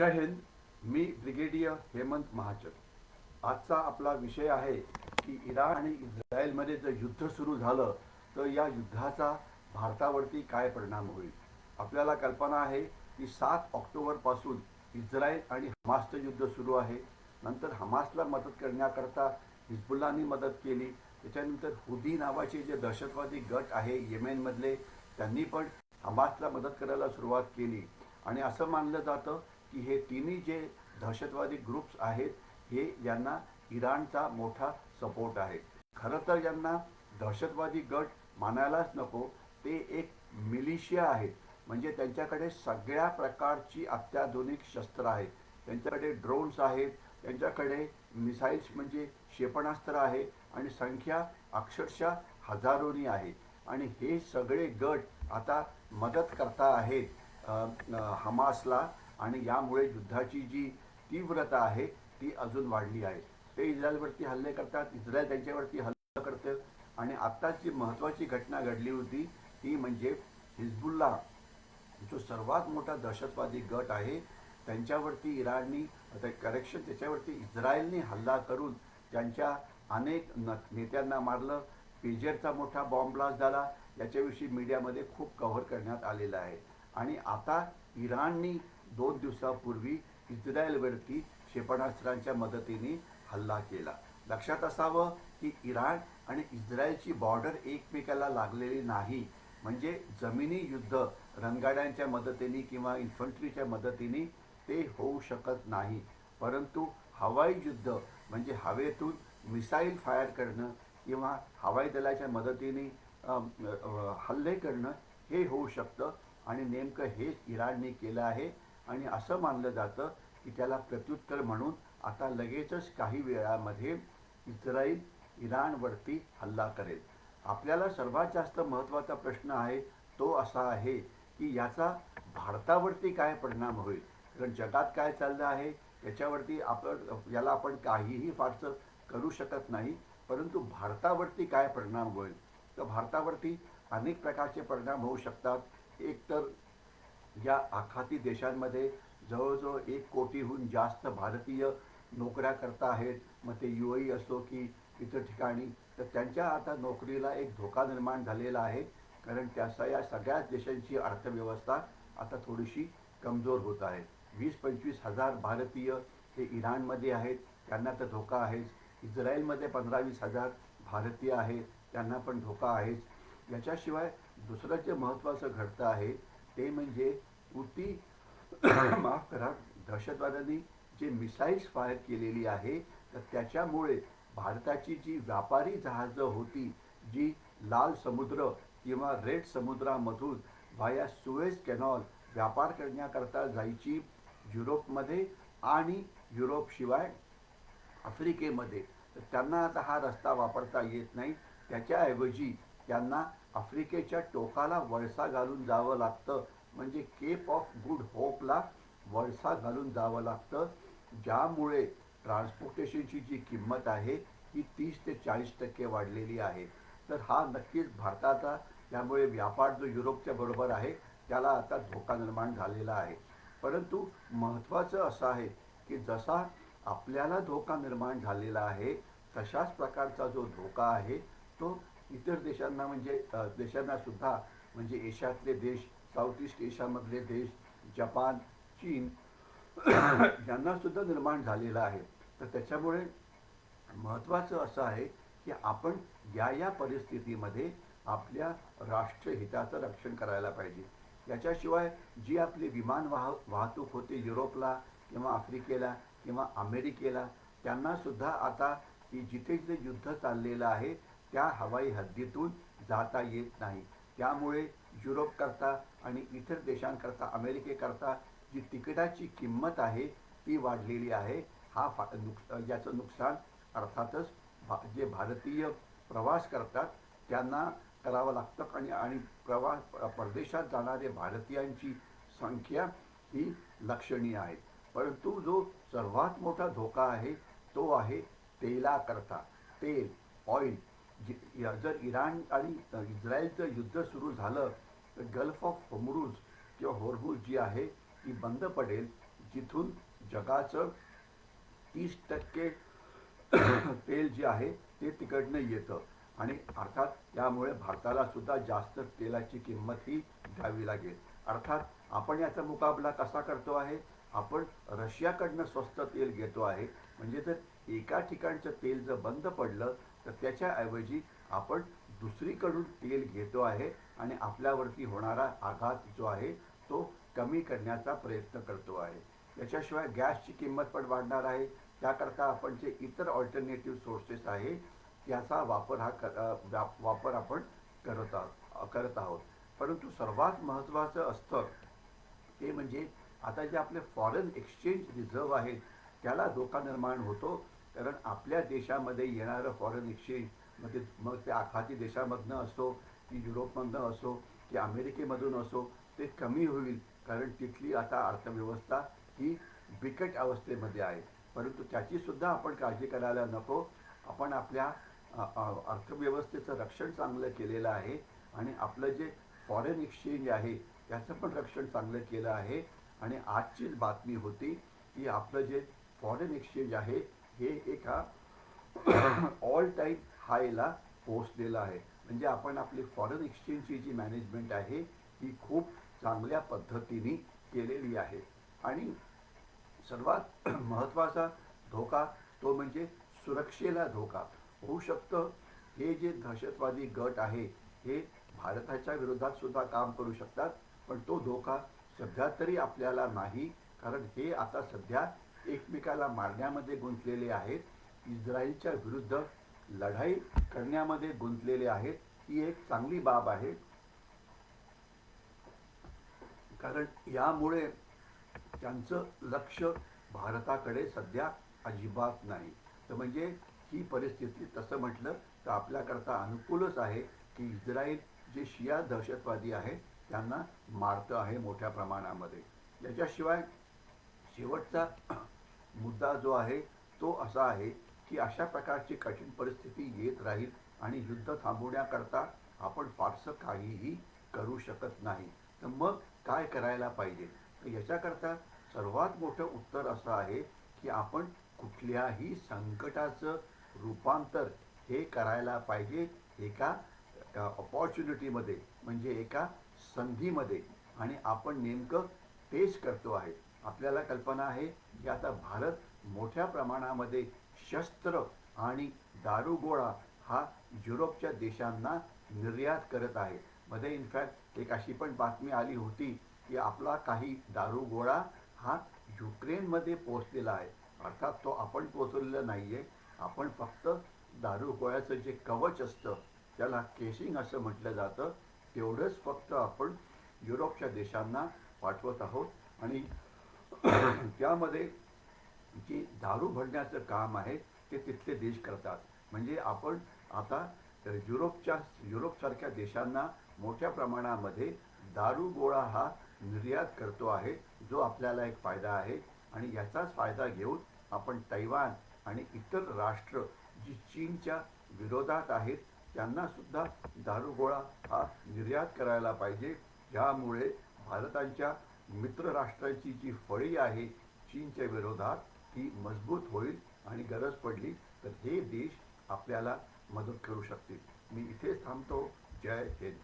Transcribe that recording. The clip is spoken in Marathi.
जय हिंद मी ब्रिगेडियर हेमंत महाजन. आजचा आपला विषय आहे की इराण आणि इस्रायलमध्ये जर युद्ध सुरू झालं तर या युद्धाचा भारतावरती काय परिणाम होईल? आपल्याला कल्पना आहे की सात ऑक्टोबरपासून इस्रायल आणि हमासचं युद्ध सुरू आहे. नंतर हमासला मदत करण्याकरता हिजबुल्लानी मदत केली. त्याच्यानंतर हुदी नावाचे जे दहशतवादी गट आहे येमेनमधले त्यांनी पण हमासला मदत करायला सुरुवात केली. आणि असं मानलं जातं की हे तिन्ही जे दहशतवादी ग्रुप्स आहेत हे यांना इराणचा मोठा सपोर्ट आहे. खरं तर यांना दहशतवादी गट मानायलाच नको ते एक मिलिशिया आहेत. म्हणजे त्यांच्याकडे सगळ्या प्रकारची अत्याधुनिक शस्त्र आहेत. त्यांच्याकडे ड्रोन्स आहेत त्यांच्याकडे मिसाईल्स म्हणजे क्षेपणास्त्र आहे आणि संख्या अक्षरशः हजारोनी आहे. आणि हे सगळे गट आता मदत करता आहेत हमासला आणि यामुळे युद्धाची जी तीव्रता आहे ती अजून वाढली आहे. ते इस्रायलवरती हल्ले करतात इस्रायल त्यांच्यावरती हल्ला करतं आणि आत्ताच जी महत्त्वाची घटना घडली होती ती म्हणजे हिजबुल्ला जो सर्वात मोठा दहशतवादी गट आहे त्यांच्यावरती इराणनी करेक्शन त्याच्यावरती इस्रायलने हल्ला करून त्यांच्या अनेक न नेत्यांना मारलं. पेजरचा मोठा बॉम्ब ब्लास्ट झाला. याच्याविषयी मीडियामध्ये खूप कव्हर करण्यात आलेलं आहे. आणि आता इराणनी दोन दिवसापूर्वी इस्रायलवरती क्षेपणास्त्रांच्या मदतीने हल्ला केला. लक्षात असावं की इराण आणि इस्रायलची बॉर्डर एकमेकाला लागलेली नाही. म्हणजे जमिनी युद्ध रणगाड्यांच्या मदतीने किंवा इन्फंट्रीच्या मदतीने ते होऊ शकत नाही. परंतु हवाई युद्ध म्हणजे हवेतून मिसाईल फायर करणं किंवा हवाई दलाच्या मदतीने हल्ले करणं हे होऊ शकतं. आणि नेमकं हेच इराणने केलं आहे. आणि असं मानलं जातं की त्याला प्रत्युत्तर म्हणून आता लगेचच काही वेळामध्ये इस्राईल इराणवरती हल्ला करेल. आपल्याला सर्वात जास्त महत्त्वाचा प्रश्न आहे तो असा आहे की याचा भारतावरती काय परिणाम होईल? कारण जगात काय चाललं आहे याच्यावरती आपण याला आपण काहीही फारसं करू शकत नाही परंतु भारतावरती काय परिणाम होईल? तर भारतावरती अनेक प्रकारचे परिणाम होऊ शकतात. एक तर या आखाती देशांमध्ये जवळजवळ एक कोटीहून जास्त भारतीय नोकऱ्या करता आहेत. मग ते यू ए असो की इतर ठिकाणी. तर त्यांच्या आता नोकरीला एक धोका निर्माण झालेला आहे. कारण त्याचा या सगळ्याच देशांची अर्थव्यवस्था आता थोडीशी कमजोर होत आहे. वीस पंचवीस हजार भारतीय हे इराणमध्ये आहेत. त्यांना तर धोका आहेच. इस्रायलमध्ये पंधरा वीस हजार भारतीय आहेत. त्यांना पण धोका आहेच. याच्याशिवाय दुसरं जे महत्त्वाचं घडतं आहे ते म्हणजे उती माफ करा दहशतवाद्यांनी जे मिसाईल्स फायर केलेली आहे तर त्याच्यामुळे भारताची जी व्यापारी जहाजं होती जी लाल समुद्र किंवा रेड समुद्रामधून व्हाया सुएज कॅनॉल व्यापार करण्याकरता जायची युरोपमध्ये आणि युरोपशिवाय आफ्रिकेमध्ये तर त्यांना आता हा रस्ता वापरता येत नाही. त्याच्याऐवजी त्यांना आफ्रिकेच्या टोकाला वळसा घालून जावं लागतं. म्हणजे केप ऑफ गुड होपला वळसा घालून जावं लागतं. ज्यामुळे ट्रान्सपोर्टेशनची जी किंमत आहे ही तीस ते चाळीस टक्के वाढलेली आहे. तर हा नक्कीच भारताचा त्यामुळे व्यापार जो युरोपच्या बरोबर आहे त्याला आता धोका निर्माण झालेला आहे. परंतु महत्त्वाचं असं आहे की जसा आपल्याला धोका निर्माण झालेला आहे तशाच प्रकारचा जो धोका आहे तो इतर देशांना म्हणजे देशांना सुद्धा म्हणजे एशियातले देश साऊथ ईस्ट एशियामधले देश जपान चीन यांना सुद्धा निर्माण झालेला आहे. तर त्याच्यामुळे महत्त्वाचं असं आहे की आपण या या परिस्थितीमध्ये आपल्या राष्ट्रहिताचं रक्षण करायला पाहिजे. याच्याशिवाय जी आपली विमान वाह वाहतूक होते युरोपला किंवा आफ्रिकेला किंवा अमेरिकेला त्यांना सुद्धा आता की जिथे जिथे युद्ध चाललेलं आहे त्या हवाई हद्दीतून जाता येत नाही. त्यामुळे युरोपकरता आणि इतर देशांकरता अमेरिकेकरता जी तिकिटाची किंमत आहे ती वाढलेली आहे. हा फा नुक याचं नुकसान अर्थातच भा जे भारतीय प्रवास करतात त्यांना करावं लागतं आणि आणि प्रवास परदेशात जाणारे भारतीयांची संख्या ही लक्षणीय आहे. परंतु जो सर्वात मोठा धोका आहे तो आहे तेलाकरता. तेल ऑइल जर इराण आणि इस्रायलचं युद्ध सुरू झालं तर गल्फ ऑफ होमरूज किंवा होरमूज जी आहे ती बंद पडेल. जिथून जगाचं तीस टक्के तेल जे आहे ते तिकडनं येतं. आणि अर्थात त्यामुळे भारताला सुद्धा जास्त तेलाची किंमत ही द्यावी लागेल. अर्थात आपण याचा मुकाबला कसा करतो आहे? आपण रशियाकडनं स्वस्त तेल घेतो आहे. म्हणजे जर एका ठिकाणचं तेल जर बंद पडलं तर त्याच्याऐवजी आपण दुसरीकडून तेल घेतो आहे आणि आपल्यावरती होणारा आघात जो आहे तो कमी करण्याचा प्रयत्न करतो आहे. याच्याशिवाय गॅसची किंमत पण वाढणार आहे. त्याकरता आपण जे इतर ऑल्टरनेटिव्ह सोर्सेस आहे त्याचा वापर हा कर व्या- वापर आपण करत आहोत करत आहोत. परंतु सर्वात महत्त्वाचं असतं ते म्हणजे आता जे आपले फॉरेन एक्सचेंज रिझर्व आहेत त्याला धोका निर्माण होतो. कारण आपल्या देशामध्ये येणारं फॉरेन एक्सचेंज मग ते मग ते आखाती देशामधनं असो की युरोपमधनं असो की अमेरिकेमधून असो ते कमी होईल. कारण तिथली आता अर्थव्यवस्था ही बिकट अवस्थेमध्ये आहे. परंतु त्याचीसुद्धा आपण काळजी करायला नको. आपण आपल्या अर्थव्यवस्थेचं रक्षण चांगलं केलेलं आहे आणि आपलं जे फॉरेन एक्सचेंज आहे त्याचं पण रक्षण चांगलं केलं आहे. आणि आजचीच बातमी होती की आपलं जे फॉरेन एक्सचेंज आहे हे एका ऑल टाईम हायला पोहोचलेलं आहे. म्हणजे आपण आपली फॉरेन एक्सचेंजची जी मॅनेजमेंट आहे ही खूप चांगल्या पद्धतीने केलेली आहे. आणि सर्वात महत्त्वाचा धोका तो म्हणजे सुरक्षेला धोका. होऊ शकतं हे जे दहशतवादी गट आहे हे भारताच्या विरोधात सुद्धा काम करू शकतात पण तो धोका सध्या तरी आपल्याला नाही कारण हे आता सध्या एकमेकाला मारण्यामध्ये गुंतलेले आहेत. इस्रायलच्या विरुद्ध लढाई करण्यामध्ये गुंतलेले आहेत. ही एक चांगली बाब आहे. कारण यामुळे त्यांचं लक्ष भारताकडे सध्या अजिबात नाही. तर म्हणजे ही परिस्थिती तसं म्हटलं तर आपल्याकरता अनुकूलच आहे की इस्रायल जे शिया दहशतवादी आहे त्यांना मारतं आहे मोठ्या प्रमाणामध्ये. याच्याशिवाय शेवटचा मुद्दा जो आहे तो असा आहे की अशा प्रकारची कठीण परिस्थिती येत राहील आणि युद्ध थांबवण्याकरता आपण फारसं काहीही करू शकत नाही. तर मग काय करायला पाहिजे? तर याच्याकरता सर्वात मोठं उत्तर असं आहे की आपण कुठल्याही संकटाचं रूपांतर हे करायला पाहिजे एका अपॉर्च्युनिटीमध्ये म्हणजे एका संधीमध्ये. आणि आपण नेमकं तेच करतो आहे. आपल्याला कल्पना आहे की आता भारत मोठ्या प्रमाणामध्ये शस्त्र आणि दारुगोळा हा युरोपच्या देशांना निर्यात करत आहे. मध्ये इनफॅक्ट एक अशी पण बातमी आली होती की आपला काही दारुगोळा हा युक्रेनमध्ये पोहोचलेला आहे. अर्थात तो आपण पोचवलेला नाही आहे आपण फक्त दारुगोळ्याचं जे कवच असतं त्याला केसिंग असं म्हटलं जातं. तेवढंच फक्त आपण युरोपच्या देशांना पाठवत आहोत. आणि त्यामध्ये जी दारू भरण्याचं काम आहे ते तिथले देश करतात. म्हणजे आपण आता युरोपच्या युरोपसारख्या देशांना मोठ्या प्रमाणामध्ये दारू गोळा हा निर्यात करतो आहे जो आपल्याला एक फायदा आहे. आणि याचाच फायदा घेऊन आपण तैवान आणि इतर राष्ट्र जी चीनच्या विरोधात आहेत त्यांना सुद्धा दारुगोळा हा निर्यात करायला पाहिजे. ज्यामुळे भारताच्या मित्रराष्ट्राची जी फळी आहे चीनच्या विरोधात ती मजबूत होईल आणि गरज पडली तर हे देश आपल्याला मदत करू शकतील. मी इथेच थांबतो. जय हिंद.